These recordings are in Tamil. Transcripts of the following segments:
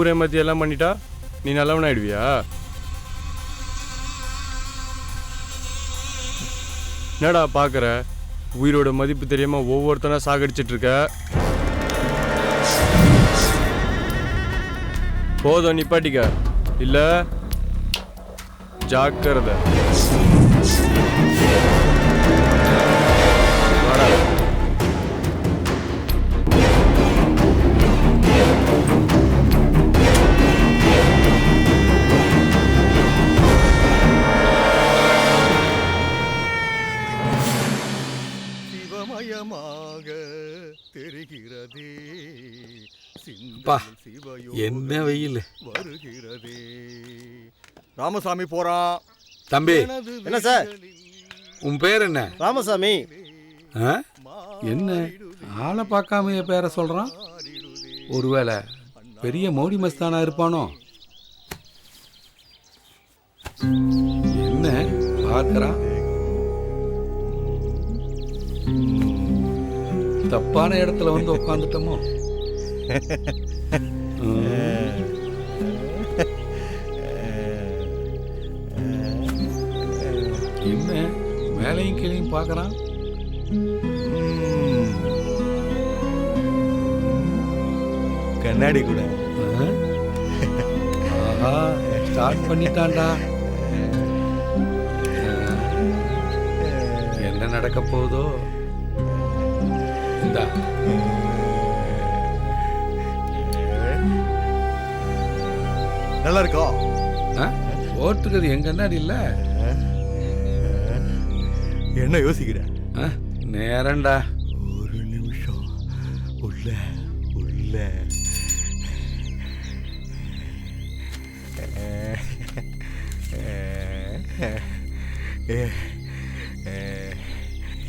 ஊரே மத்தி எல்லாம் பண்ணிட்டா நீ நல்லவன் ஆயிடுவியா என்னடா பார்க்குற உயிரோட மதிப்பு தெரியாம ஒவ்வொருத்தனா சாகடிச்சிட்டு இருக்க போதும் நிப்பாட்டிக்க. இல்ல ஜாக்கிரதை. சிவமயமாக தெரிகிறதே. என்ன வெயில்? வருகிறதே. ராமசாமி போறான் தம்பி என்ன சார்? உன் பேர் என்ன? ராமசாமி. ஆ? என்ன? ஆளை பார்க்காம என் பேரை சொல்றான்? ஒருவேளை பெரிய மோடி மஸ்தானா இருப்பானோ? என்ன? பார்க்கறான் தப்பான இடத்துல வந்து உட்காந்துட்டோமோ என்ன? மேலையும் கீழையும் பார்க்கறான். கண்ணாடி கூட. ஆஹா ஸ்டார்ட் பண்ணிட்டான்டா. என்ன நடக்க போகுதோ? இந்தா நல்லா இருக்கா? ஓட்டுக்கிறது எங்க கண்ணாடி இல்ல என்ன யோசிக்கிற? ஆ, நேரம்டா. ஒரு நிமிஷம். உள்ள உள்ள.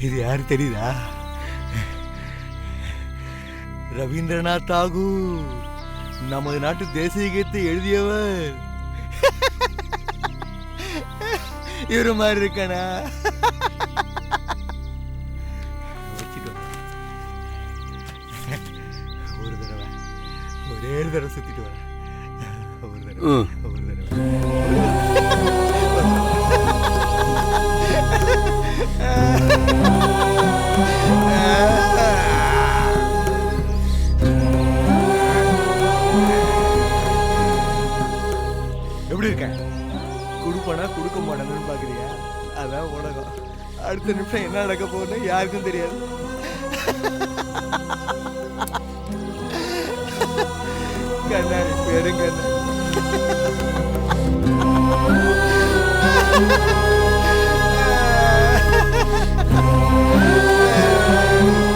இது யாரு தெரியுதா? ரவீந்திரநாத் தாகூர். நமது நாட்டு தேசிய கீதத்தை எழுதியவர். இவரு மாதிரி இருக்கானா? ஒரு தடவை. ஒரே தடவை சுத்திட்டு வரேன். ஒரு தடவை. அடுத்த நிமிஷம் என்ன நடக்க போகுதுன்னு யாருக்கும் தெரியாது. கண்ணாடி பெரும்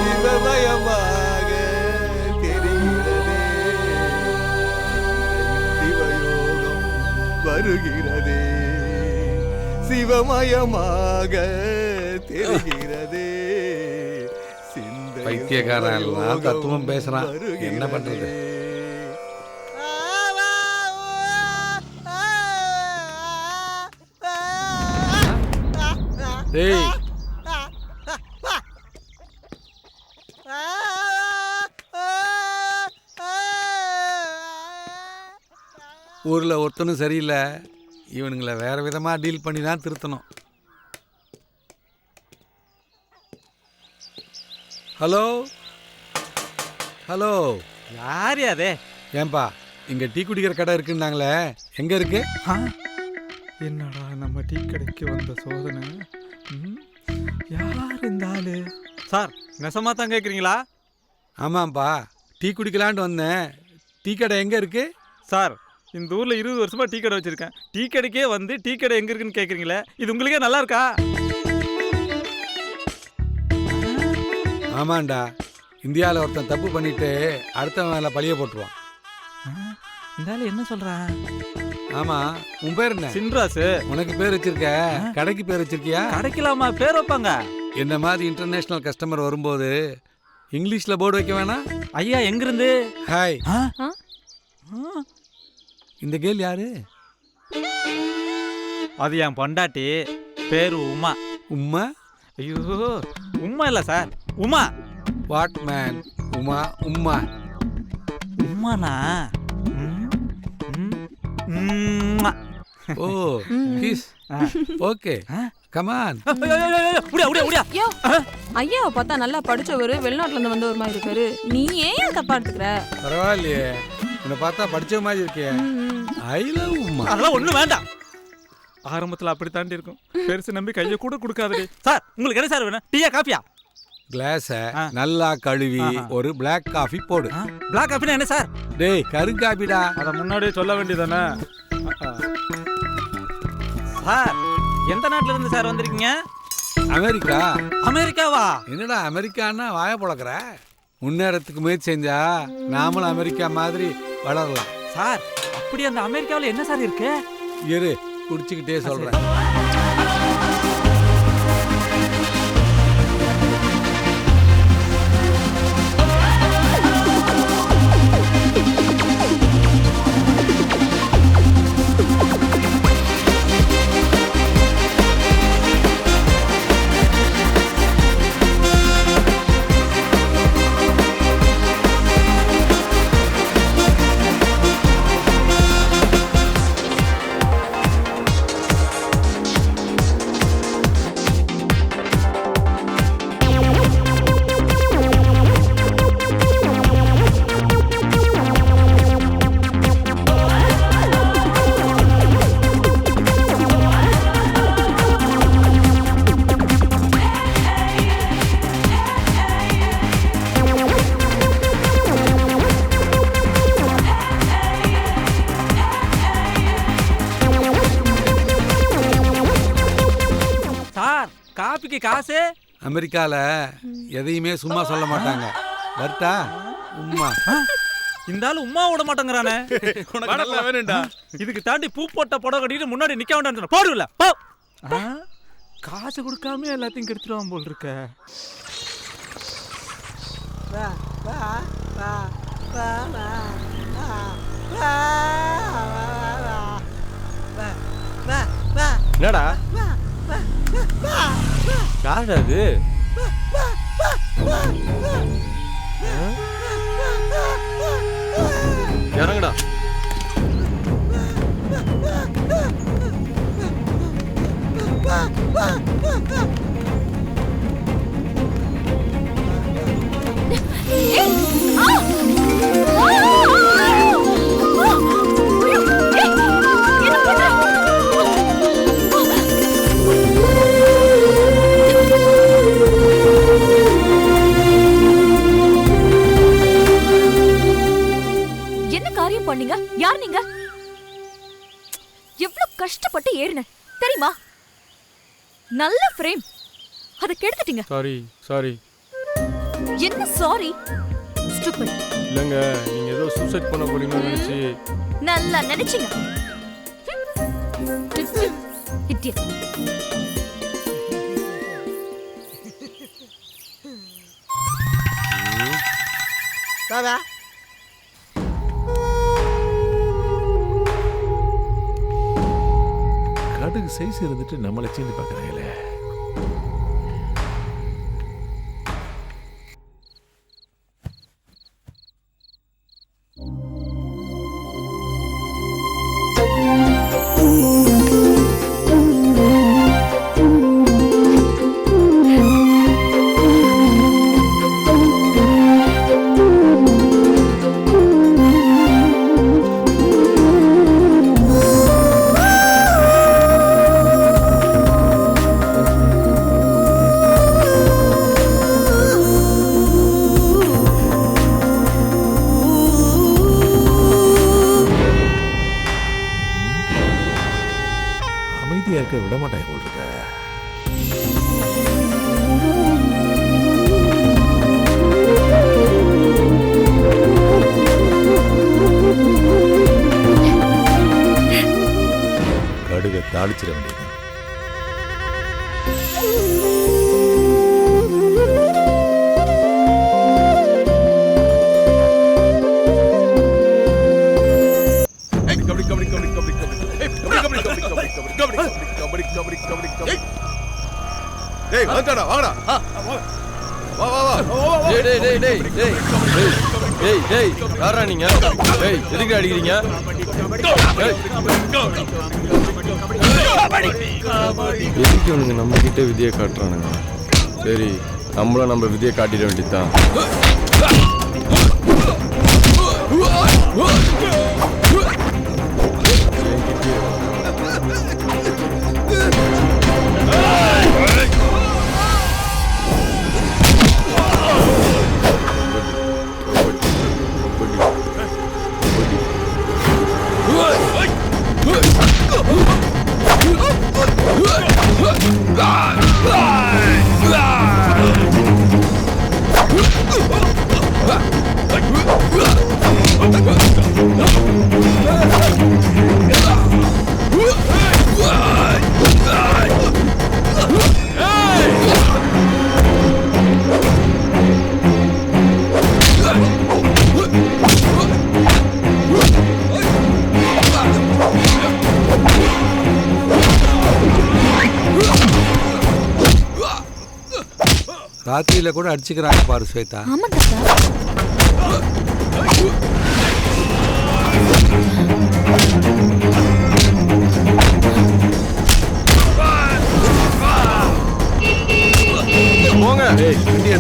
சிவமயமாக தெரிகிறதே. சிவயோகம் வருகிறதே. சிவமயமாக பைத்தியக்காரன் எல்லாம் தத்துவம் பேசுறான். என்ன பண்றது? டேய் ஊரில் ஒருத்தனும் சரியில்லை இவனுங்களை வேற விதமா டீல் பண்ணி தான் திருத்தணும் ஹலோ? ஹலோ? யார் அதே? ஏன்பா இங்க டீ குடிக்கிற கடை இருக்குன்னாங்களே எங்க இருக்கு? என்னடா நம்ம டீ கடைக்கு வந்த சோதனை? ம், யார் இந்த ஆளு? சார் நெசமா தான் கேட்குறீங்களா ஆமாம்ப்பா டீ குடிக்கலான்ட்டு வந்தேன். டீ கடை எங்க இருக்கு? சார் இந்த ஊர்ல இருபது வருஷமா டீ கடை வச்சிருக்கேன். டீ கடைக்கே வந்து டீ கடை எங்க இருக்குன்னு கேக்குறீங்களே? இது உங்களுக்கே நல்லா இருக்கா? ஆமாண்டா. இந்தியாவில் ஒருத்தன் தப்பு பண்ணிட்டு அடுத்த மேலே பழிய போட்டுருவான். இந்த ஆளு என்ன சொல்றான் ஆமா உன் பேர் என்ன? சின்ராசு. உனக்கு பேர் வச்சிருக்க? கடைக்கு பேர் வச்சிருக்கியா? கிடைக்கலாமா? பேர் வைப்பாங்க. என்ன மாதிரி இன்டர்நேஷனல் கஸ்டமர் வரும்போது இங்கிலீஷ்ல போர்டு வைக்க வேணாம்? ஐயா எங்கிருந்து? ஹாய் ஆ? ஆ? ஆ. இந்த கேள் யாரு? அது என் பொண்டாட்டி. பேரு உமா. உம்மா? ஐயோ உமா இல்ல sir. Uma. What man Uma உம்மா. உமானா ம், ம், உம்மா. ஓ கிஸ். ஓகே? கமான் முடியா முடியா முடியா யோ. ஐயாவை பார்த்தா நல்லா படிச்சவரு வெளிநாட்டுல இருந்து வந்தவர் மாதிரி இருக்காரு. நீ ஏன் தப்பா எடுத்துக்கிற பரவாயில்லையே. உன்னை பார்த்தா படிச்ச மாதிரி இருக்கே. ம், ம். ஐ லவ் உம்மா. அதெல்லாம் ஒண்ணும் வேண்டாம். ஆரம்பத்துல அப்படி தாண்டி இருக்கும். பெருசு நம்பி கையை கூட கொடுக்காதடி. சார் உங்களுக்கு என்ன சார் வேணும்? டீயா காப்பியா கிளாஸ. நல்லா கழுவி. ஒரு பிளாக் காஃபி போடு. பிளாக் காப்பினா என்ன சார்? டேய் கருங்காப்பிடா அத முன்னாடியே சொல்ல வேண்டியதானே சார் எந்த நாட்டுல இருந்து சார் வந்திருக்கீங்க? அமெரிக்கா. அமெரிக்காவா? என்னடா அமெரிக்கான்னா வாய பொழக்கிற முன்னேறத்துக்கு முயற்சி செஞ்சா நாமளும் அமெரிக்கா மாதிரி வளரலாம். சார் அப்படி அந்த அமெரிக்காவுல என்ன சார் இருக்கு? இரு குடிச்சுக்கிட்டே சொல்றேன். காசு அமெரிக்கால எதையுமே சும்மா சொல்ல மாட்டாங்க வரட்டா உம்மா இந்த ஆளு உமா விட மாட்டேங்கிறானே வேணும்டா இதுக்கு தாண்டி பூ போட்ட புடவை கட்டிட்டு முன்னாடி நிக்க வேண்டாம் போடுவில்ல போ? காசு கொடுக்காம எல்லாத்தையும் கெடுத்துருவான் போல் இருக்க என்னடா யார் அது? இறங்குடா. பண்ணீங்க? யார் நீங்க? எவ்வளவு கஷ்டப்பட்டு ஏறின. தெரியுமா? நல்ல ஃப்ரேம் அதை கெடுத்துட்டீங்க. சாரி சாரி என்ன சாரி ஸ்டூபிட் இல்லைங்க நீங்க ஏதோ சூசைட் பண்ண போறீங்கன்னு நினைச்சு. நல்லா நினைச்சீங்க. இடியட் தாதா சைஸ் இருந்துட்டு நம்மளை சீண்டி பார்க்குறாங்களே. தாளிச்சிட வேண்டியது டேய் வாங்கடா வாங்கடா வா வா வா டேய் டேய் டேய் டேய் டேய் டேய் டேய் யாரா நீங்க டேய் எதுக்கு அடிக்கிறீங்க எதுக்கு இவனுங்க நம்ம கிட்ட விதியை காட்டுறானுங்க? சரி நம்மளும் நம்ம விதியை காட்டிட வேண்டியதுதான். ராத்திரியில கூட அடிச்சுக்கிறாங்க பாரு ஸ்வேதா. ஆமா தாத்தா. போங்க. ஏய் வண்டி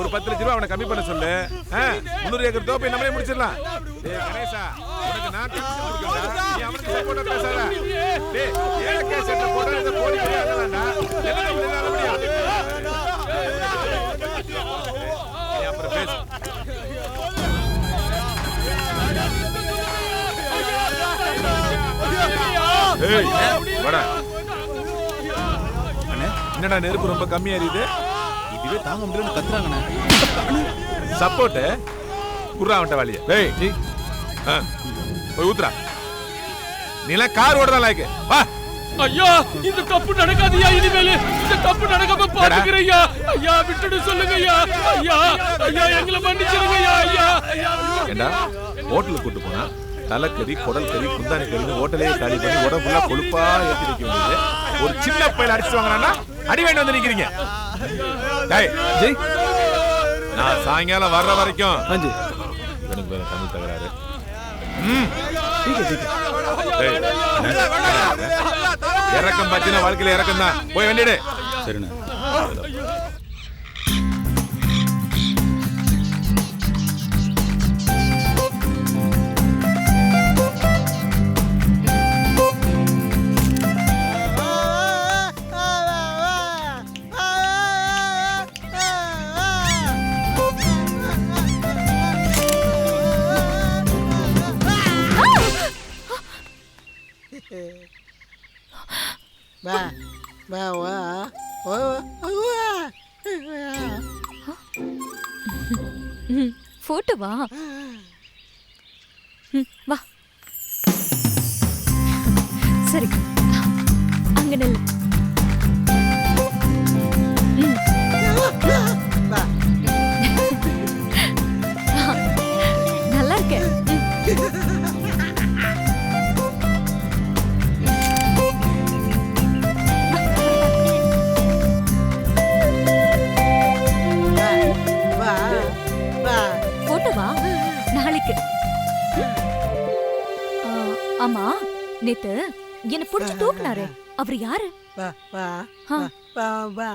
ஒரு பத்து லட்ச ரூபா அவனை கம்மி பண்ண சொல்லு. முந்நூறு ஏக்கர் தோப்பை நம்மளே முடிச்சிடலாம். ஏய் கணேசா உனக்கு நான் கமிஷன் கொடுக்கறேன்டா. நீ அவனுக்கு சப்போர்ட்டா பேசாத. டேய் ஏழை கேஸ் போட்டா இந்த கோடி நீ அப்புறம் பேசு. ஏய் வாடா. என்னடா நெருப்பு ரொம்ப கம்மியா இருக்குது? இதுவே தாங்க முடியலன்னு கத்துறாங்கண்ணே. சப்போர்ட் குர்ரா அவன்ட்ட வாலிய. டேய் ஆ, போய் ஊத்துறா நீலாம் கார் ஓடுறா லாய்க்கு. வா. ஐயா இந்த தப்பு நடக்காதயா இனிமேல். இந்த தப்பு நடக்காம பாத்துக்கிறேன் ஐயா. ஐயா விட்டுடு சொல்லுங்க ஐயா. ஐயா ஐயா எங்களை மன்னிச்சிருங்க ஐயா ஐயா. ஏண்டா ஹோட்டலுக்கு கூட்டு போனா? தலைக்கறி குடல் கறி குந்தாணி கறி ஹோட்டலே காலி பண்ணி உடம்பு ஃபுல்லா கொழுப்பா ஏத்தி நிக்க வேண்டியது. ஒரு சின்ன பையல அடிச்சு வாங்கினா அடி வேண்டி வந்து நிக்கிறீங்க. நான் சாயங்காலம் வர்ற வரைக்கும் வேற தமிழ் தகராறு. இறக்கம் பாத்தீங்கன்னா வாழ்க்கையில இறக்கம் தான் போய் வேண்டியடு. சரிண்ணே ba ba wa wa wa photo வா வா. சரி. அங்க நில்லு. நேத்து என்ன புடிச்சு தூக்குனாரு. அவர் யாரு? ba ba